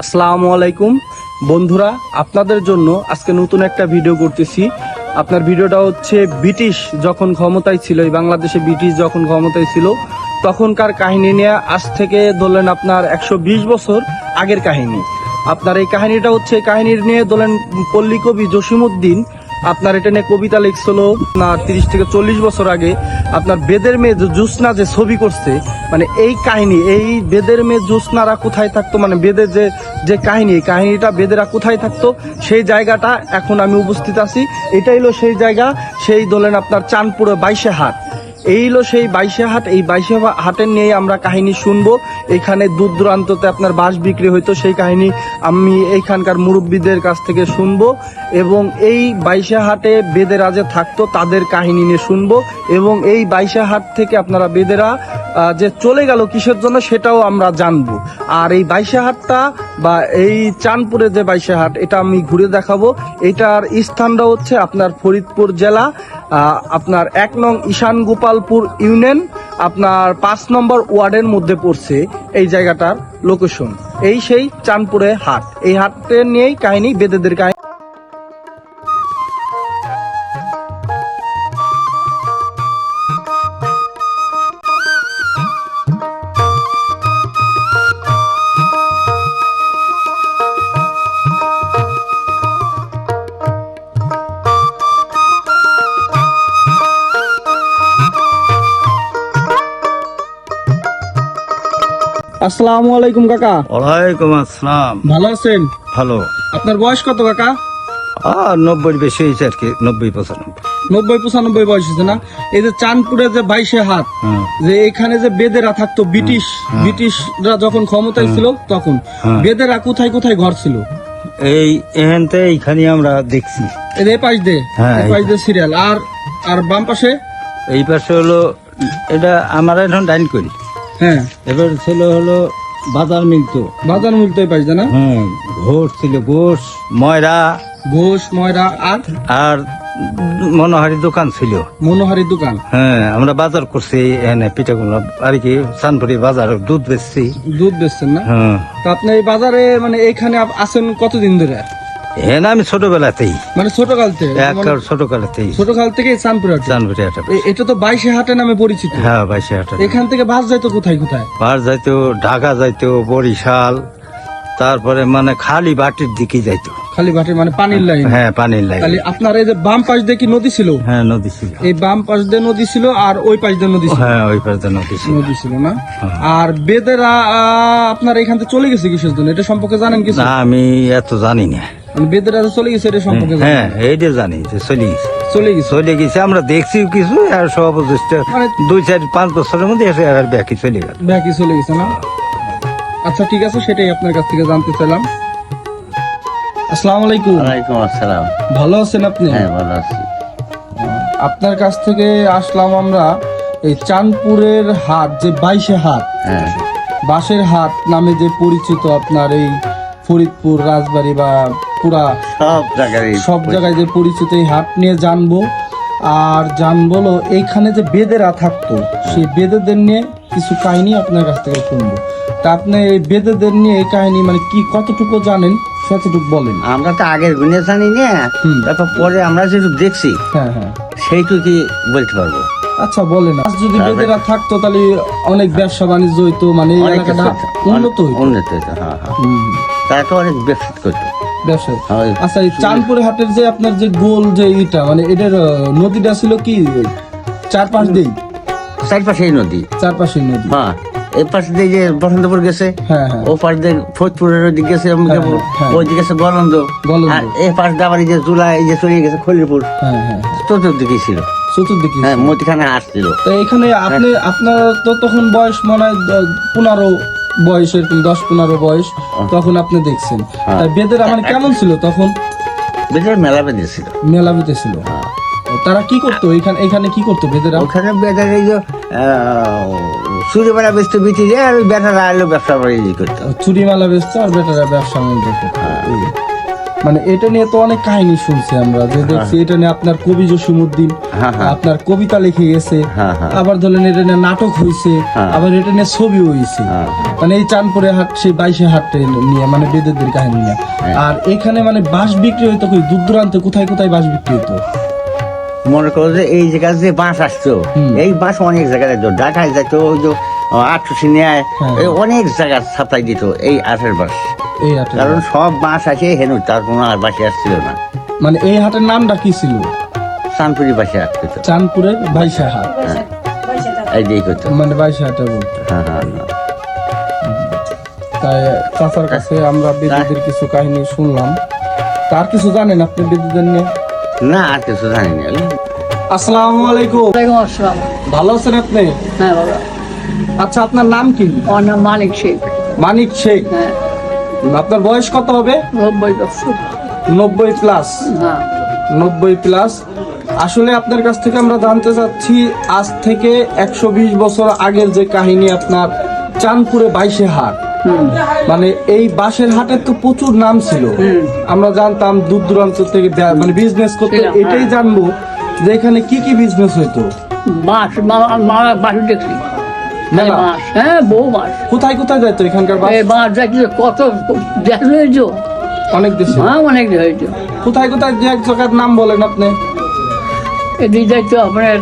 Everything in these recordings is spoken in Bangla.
আসসালামু আলাইকুম। বন্ধুরা, আপনাদের জন্য আজকে নতুন একটা ভিডিও করতেছি। আপনার ভিডিওটা হচ্ছে ব্রিটিশ যখন ক্ষমতায় ছিল, এই বাংলাদেশে ব্রিটিশ যখন ক্ষমতায় ছিল, তখনকার কাহিনী নিয়ে আজ থেকে ধরলেন আপনার একশো বিশ বছর আগের কাহিনী। আপনার এই কাহিনীটা হচ্ছে কাহিনীর নিয়ে ধরলেন পল্লী কবি জসিমুদ্দিন আপনার এটা নিয়ে কবিতা লিখছিল আপনার তিরিশ থেকে চল্লিশ বছর আগে। আপনার বেদের মেয়ে যে জ্যোৎস্না যে ছবি করছে মানে এই কাহিনী, এই বেদের মেয়ে জ্যোৎস্নারা কোথায় থাকতো? মানে বেদের যে যে কাহিনী কাহিনীটা বেদেরা কোথায় থাকতো? সেই জায়গাটা এখন আমি উপস্থিত আছি। এটাই হলো সেই জায়গা, সেই দলেন আপনার চাঁদপুরে বাইশে হাট। এই হলো সেই বাইশে হাট। এই বাইশে হাটের নিয়ে আমরা কাহিনী শুনব। এখানে দূর দূরান্ততে আপনার বাস বিক্রি হইতো, সেই কাহিনী আমি এইখানকার মুরব্বীদের কাছ থেকে শুনব। এবং এই বাইশে হাটে বেদেরা যে থাকতো, তাদের কাহিনী নিয়ে শুনব। এবং এই বাইশে হাট থেকে আপনারা বেদেরা যে চলে গেল কিসের জন্য সেটাও আমরা জানব। আর এই বাইশে হাটটা বা এই চাঁদপুরে যে বাইশে হাট, এটা আমি ঘুরে দেখাবো। এটার স্থানটা হচ্ছে আপনার ফরিদপুর জেলা। আপনার এক নং ঈশান গোপালপুর ইউনিয়ন, আপনার পাঁচ নম্বর ওয়ার্ডের মধ্যে পড়ছে এই জায়গাটার লোকেশন এই সেই চাঁদপুরে হাট। এই হাটের নিয়েই কাহিনী, বেদেদের কাহিনী। আসসালামু আলাইকুম কাকা। ওয়ালাইকুম আসসালাম। ভালো আছেন? ভালো। আপনার বয়স কত কাকা? আর নব্বই বেশি হয়েছে আর কি নব্বই পঁচানব্বই। নব্বই পঁচানব্বই বয়স হয়েছে না? এই যে চাঁদপুরে যে বাইশে হাট হ্যাঁ। যে এখানে যে বেদেরা থাকতো ব্রিটিশ ব্রিটিশরা যখন ক্ষমতায় ছিল তখন হ্যাঁ। বেদেরা কোথায় কোথায় ঘর ছিল? এই এখানতে এইখানে আমরা দেখছি। এই পাশ হ্যাঁ, এই পাশ দিয়ে সিরিয়াল আর আর বাম পাশে? এই পাশে হলো এটা আমরা এখন ডাইন করি। হ্যাঁ। এবার ছিল হলো বাজার মিলতো বাজার মূল তো এই পাশ দিয়ে না? হ্যাঁ ঘোষ ছিল ঘোষ ময়রা। ঘোষ ময়রা আর? আর মনোহারি দোকান ছিল। মনোহারি দোকান? হ্যাঁ আমরা বাজার করছি এখানে পিঠাগুলো। আর কি সানপুরি বাজার দুধ বেচছি। দুধ বেচছেন না? হ্যাঁ। তা আপনি এই বাজারে মানে এখানে আছেন কতদিন ধরে? এখানে আমি ছোটবেলাতেই। মানে ছোটকাল থেকে? মানে ছোটকালেতেই। ছোটকাল থেকে চাঁদপুর হাট সানপুরি একটা এটা তো বাইশে হাটে নামে পরিচিত। হ্যাঁ বাইশে হাটা। এখান থেকে বাস যাইতো কোথায় কোথায়? পার যাইতো ঢাকা যাইতো বরিশাল তারপরে মানে খালি বাটির দিকে যাইতো। খালি ভাটে মানে পানির লাইন? হ্যাঁ পানির লাইন। তাহলে আপনার এই যে বাম পাশ দিয়ে কি নদী ছিল? হ্যাঁ নদী ছিল। এই বাম পাশ দিয়ে নদী ছিল আর ওই পাশ দিয়ে নদী ছিল? হ্যাঁ ওই পাশ দিয়ে নদী ছিল। নদী ছিল না? হ্যাঁ। আর বেদেরা আপনার এখান থেকে চলে গেছে কিসের জন্য এটা সম্পর্কে জানেন কিছু? না আমি এত জানি না। বেদেরা চলে গেছে এটা সম্পর্কে হ্যাঁ এইটা জানি যে চলে গেছে। চলে গেছে। চলে গেছে আমরা দেখছি কিছু আর সব মানে- দুই চার পাঁচ বছরের মধ্যে এসে আর ব্যাকি চলে গেল। ব্যাকি চলে গেছে না? আচ্ছা ঠিক আছে সেটাই আপনার কাছ থেকে জানতে চাইলাম। আসসালামু আলাইকুম ওয়ালাইকুম আসসালাম। ভালো আছেন আপনি? হ্যাঁ ভালো আছি। আপনার কাছ থেকে আসলাম আমরা এই চাঁদপুরের হাট যে বাইশে হাট। হ্যাঁ। বাঁশের হাট নামে যে পরিচিত আপনার এই ফরিদপুর রাজবাড়ি বা পুরা সব জায়গায় সব জায়গায় যে পরিচিত এই হাট নিয়ে জানব। আর জানব এইখানে যে বেদেরা থাকতো সেই বেদেদের নিয়ে কিছু কাহিনী আপনার কাছ থেকে শুনব। তা আপনি এই বেদেদের নিয়ে এই কাহিনী মানে কি কতটুকু জানেন? কতটুকু বলেন। আমরা তো আগের গুণে জানি না তারপর পরে আমরা যেটুকু দেখছি হ্যাঁ হ্যাঁ। সেইটুকুই বলতে পারব? আচ্ছা বলেন। আজ যদি বেদেরা থাকতো তাহলে অনেক ব্যবসা বাণিজ্য হইতো মানে এলাকাটা উন্নত হইতো। উন্নত হইতো হ্যাঁ হ্যাঁ। তারা তো অনেক ব্যবসা করতো। ব্যবসা আচ্ছা এই চাঁদপুরে হাটের যে আপনার যে গোল যে ইটা মানে এটার নদীটা ছিল কি? চার পাঁচ দিন চারপাশেই নদী। চারপাশে নদী। হ্যাঁ এই পাশ দিয়ে যে বসন্তপুর গেছে হ্যাঁ হ্যাঁ। ও পাশ দিয়ে ফরিদপুরের ওদিকে গেছে হ্যাঁ, যাব। হ্যাঁ। ওই দিকে গেছে গলন্দ। আর এই পাশ দিয়ে আবার এই যে জুলাই এই যে চলে গেছে খলিপুর চতুর্দিকে ছিল। চতুর্দিকে হ্যাঁ মতিখানে আসছিল। তো এখানে আপনি আপনার তো তখন বয়স মনে হয় পনেরো বয়স এরকম দশ পনেরো বয়স তখন আপনি দেখছেন। হ্যাঁ। তা বেদের আমার কেমন ছিল তখন? বেদের মেলা বেঁধেছিল মেলা বেঁধে ছিল। হ্যাঁ। তারা কি করতো? এখানে এখানে কি করতো বেদেরা? ওখানে বেদের এই যে চুরিমালা বেচতে বিচি যায় আর বেটারা আলো ব্যবসা বাণিজ্য করতো। চুরি মেলা বেচতো আর বেটারা ব্যবসা বাণিজ্য করতো। মানে এটা নিয়ে তো অনেক কাহিনী শুনছি আমরা যে দেখছি এটা নিয়ে আপনার কবি জসিমুদ্দিন হ্যাঁ, হ্যাঁ। আপনার কবিতা লিখে গেছে হ্যাঁ, হ্যাঁ। আবার ধরেন এটা নিয়ে নাটক হয়েছে হ্যাঁ। আবার এটা নিয়ে ছবি হয়েছে হ্যাঁ, মানে এই চাঁদপুরে হাট সেই বাইশে হাট নিয়ে মানে বেদেদের কাহিনী নিয়ে হ্যাঁ। আর এখানে মানে বাঁশ বিক্রি হইতো কই দূর দূরান্তে কোথায় কোথায় বাঁশ বিক্রি হতো মনে করো যে এই জায়গা যে বাঁশ আসতো। এই বাঁশ অনেক জায়গায় যেত ঢাকায় যেত ওই যে আটশো নেয় হ্যাঁ। এই অনেক জায়গা ছাপাই দিত এই আঠের বাঁশ এই কারণ সব বাঁশ আসে হেনু তার কোনো আর বাসে আসছিল না। মানে এই হাটের নামটা কি ছিল? চানপুরি বাসে আসতো তো চাঁদপুরের বাইশে হাট। এই দিক হতো মানে বাইশে হাটে বলতো হ্যাঁ হ্যাঁ হ্যাঁ। তাই চাচার কাছে আমরা বেদিদের কিছু কাহিনী শুনলাম। তার কিছু জানেন আপনি বেদিদের নিয়ে? না আর কিছু জানি না। আসসালামু আলাইকুম। ওয়ালাইকুম আসসালাম। ভালো আছেন আপনি? হ্যাঁ বাবা আচ্ছা আপনার নাম কি? আমার নাম মালিক শেখ। মানিক শেখ। হ্যাঁ। আপনার বয়স কত হবে? নব্বই বছর। নব্বই প্লাস। নব্বই প্লাস। আসলে আপনার কাছ থেকে আমরা জানতে চাচ্ছি আজ থেকে একশো বিশ বছর আগের যে কাহিনী আপনার চাঁদপুরে বাইশে হাট। মানে এই বাঁশের হাটের তো প্রচুর নাম ছিল। আমরা জানতাম দূর দূরান্ত থেকে মানে বিজনেস করতে। ছিল, হ্যাঁ। এটাই জানব যে এখানে কি কি বিজনেস হইতো। বাঁশ দেখছি মেলা? হ্যাঁ কোথায় কোথায় যাইতো এখানকার বাস? কত দেশ হয়েছ অনেক দেশে হ্যাঁ অনেক হয়েছ কোথায় কোথায় যে এক জায়গার নাম বলেন আপনি। এদিকে আপনার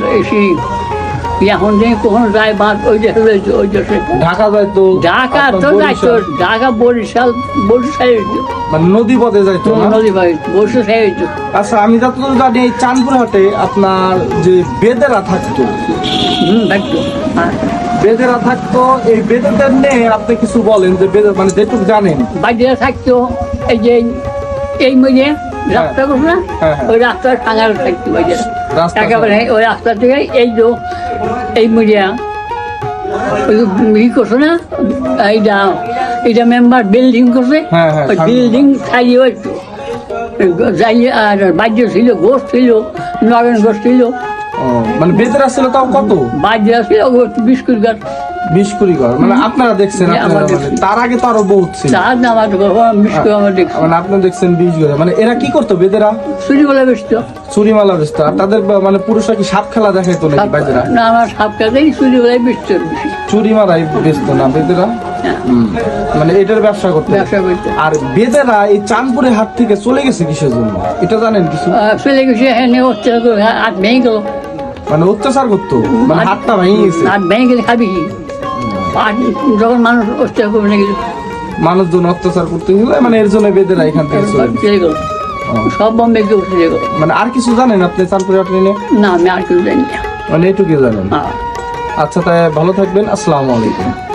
এখন যে কখন যায় ওই দেশে রয়েছে ওই দেশে ঢাকা তো ঢাকা বরিশাল। বরিশাল মানে নদী পথে? নদী বরিশাল আচ্ছা আমি যতদূর জানি এই চাঁদপুর হাটে আপনার যে বেদেরা থাকতো হুম দেখতো হ্যাঁ। বেদেরা থাকতো এই বেদেদের নিয়ে আপনি কিছু বলেন যে বেদে মানে যেটুকু জানেন। বাইরে থাকতো এই যে এই মধ্যে রাস্তা করছে না হ্যাঁ, হ্যাঁ। ওই রাস্তার থাকতো বাইরে একেবারে ওই রাস্তা থেকে এই যে এই মধ্যে ই করছে না এইটা এইটা মেম্বার বিল্ডিং করছে হ্যাঁ, হ্যাঁ, ওই বিল্ডিং খাইয়ে আর বাদ্য ছিল গোস ছিল নগেন গোস ছিল মানে বেদেরা ছিল তাও কত? বাদ্য ছিল বিস্কুট গাছ বিশ কুড়ি ঘর। মানে আপনারা দেখছেন মানে। তার আগে তো আরও বহুত ছিল। মানে আপনি দেখছেন বিশ ঘর মানে এরা কি করতো বেদেরা চুরি বলে বেসতো চুরিমালা বেচতো আর তাদের মানে পুরুষরা কি সাপ খেলা দেখাইতো নাকি বেদেরা না আমার সাপ কাজেই চুরি বলে বেসতো বেশি চুরিমালাই বেচতো না বেদেরা হ্যাঁ, মানে এটার ব্যবসা করতে। ব্যবসা করতো। আর বেদেরা এই চাঁদপুরে হাত থেকে চলে গেছে কিসের জন্য? এটা জানেন কিছু? চলে গেছে হ্যাঁ হাত ভেঙে গেল। মানে অত্যাচার করতো। মানে হাতটা ভেঙে গেছে। ভেঙে গেলে খাবি কি? যখন মানুষ অত্যাচার করবে নাকি? মানুষজন অত্যাচার করতে গেলে মানে এর জন্য বেদেরা এখান থেকে চলে গেল। সব বম্বে গিয়ে উঠে গেল। মানে আর কিছু জানেন আপনি চাঁদপুরে নিয়ে? না আমি আর কিছু জানি না। মানে এটুকু জানেন। হ্যাঁ। আচ্ছা তাই ভালো থাকবেন। আসসালামু আলাইকুম।